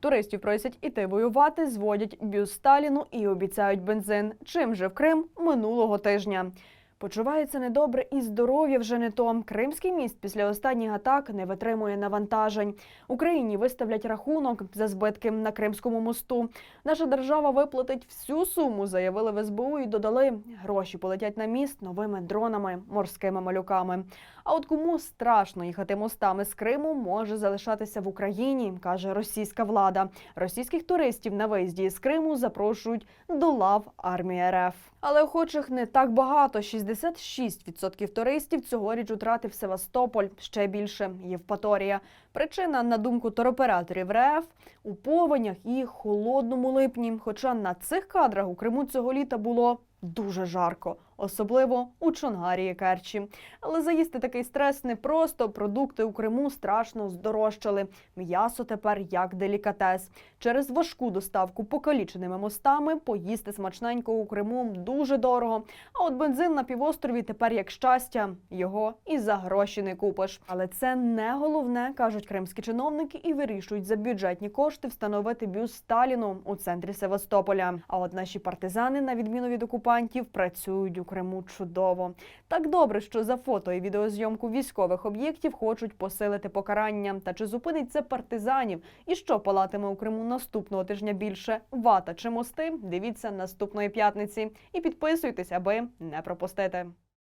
Туристів просять іти воювати, зводять бюст Сталіну і обіцяють бензин. Чим же в Крим минулого тижня? Почувається недобре і здоров'я вже не то. Кримський міст після останніх атак не витримує навантажень. Україні виставлять рахунок за збитки на Кримському мосту. Наша держава виплатить всю суму, заявили в СБУ і додали. Гроші полетять на міст новими дронами, морськими малюками. А от кому страшно їхати мостами з Криму, може залишатися в Україні, каже російська влада. Російських туристів на виїзді з Криму запрошують до лав армії РФ. Але охочих не так багато. 66% туристів цьогоріч утратив Севастополь, ще більше Євпаторія. Причина, на думку туроператорів РФ, у повенях і холодному липні. Хоча на цих кадрах у Криму цього літа було дуже жарко, особливо у Чонгарі і Керчі. Але заїсти такий стрес не просто. Продукти у Криму страшно здорожчали. М'ясо тепер як делікатес. Через важку доставку покаліченими мостами поїсти смачненько у Криму дуже дорого. А от бензин на півострові тепер як щастя. Його і за гроші не купиш. Але це не головне, кажуть кримські чиновники, і вирішують за бюджетні кошти встановити бюст Сталіну у центрі Севастополя. А от наші партизани, на відміну від окупантів, працюють у Криму чудово. Так добре, що за фото і відеозйомку військових об'єктів хочуть посилити покарання. Та чи зупинить це партизанів? І що палатиме у Криму наступного тижня більше? Вата чи мости? Дивіться наступної п'ятниці і підписуйтесь, аби не пропустити.